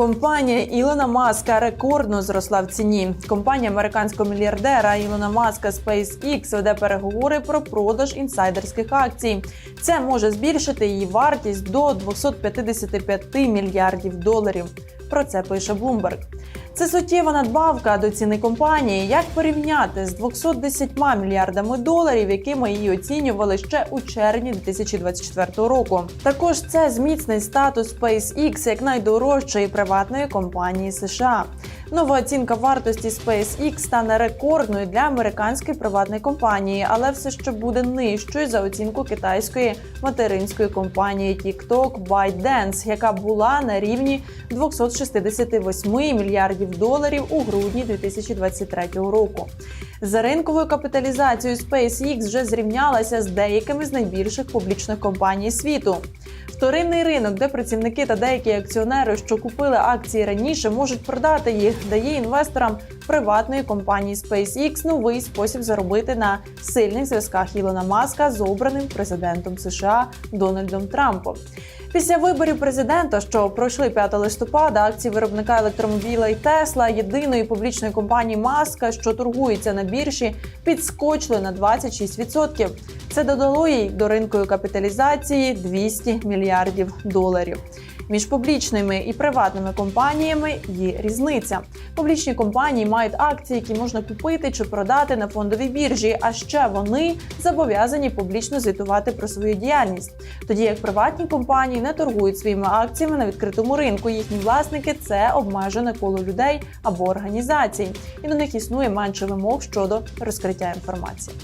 Компанія Ілона Маска рекордно зросла в ціні. Компанія американського мільярдера Ілона Маска SpaceX веде переговори про продаж інсайдерських акцій. Це може збільшити її вартість до 255 мільярдів доларів. Про це пише Bloomberg. Це суттєва надбавка до ціни компанії. Як порівняти з 210 мільярдами доларів, якими її оцінювали ще у червні 2024 року. Також це зміцнить статус SpaceX як найдорожчої приватної компанії США. Нова оцінка вартості SpaceX стане рекордною для американської приватної компанії, але все ще буде нижчою за оцінку китайської материнської компанії TikTok ByteDance, яка була на рівні 268 мільярдів доларів у грудні 2023 року. За ринковою капіталізацією SpaceX вже зрівнялася з деякими з найбільших публічних компаній світу. Вторинний ринок, де працівники та деякі акціонери, що купили акції раніше, можуть продати їх, дає інвесторам приватної компанії SpaceX новий спосіб заробити на сильних зв'язках Ілона Маска з обраним президентом США Дональдом Трампом. Після виборів президента, що пройшли 5 листопада, акції виробника електромобілей Тесла, єдиної публічної компанії Маска, що торгується на біржі, підскочили на 26%. Це додало їй до ринкової капіталізації 200 мільярдів доларів. Між публічними і приватними компаніями є різниця. Публічні компанії мають акції, які можна купити чи продати на фондовій біржі. А ще вони зобов'язані публічно звітувати про свою діяльність. Тоді як приватні компанії не торгують своїми акціями на відкритому ринку. Їхні власники це обмежене коло людей або організацій, і до них існує менше вимог щодо розкриття інформації.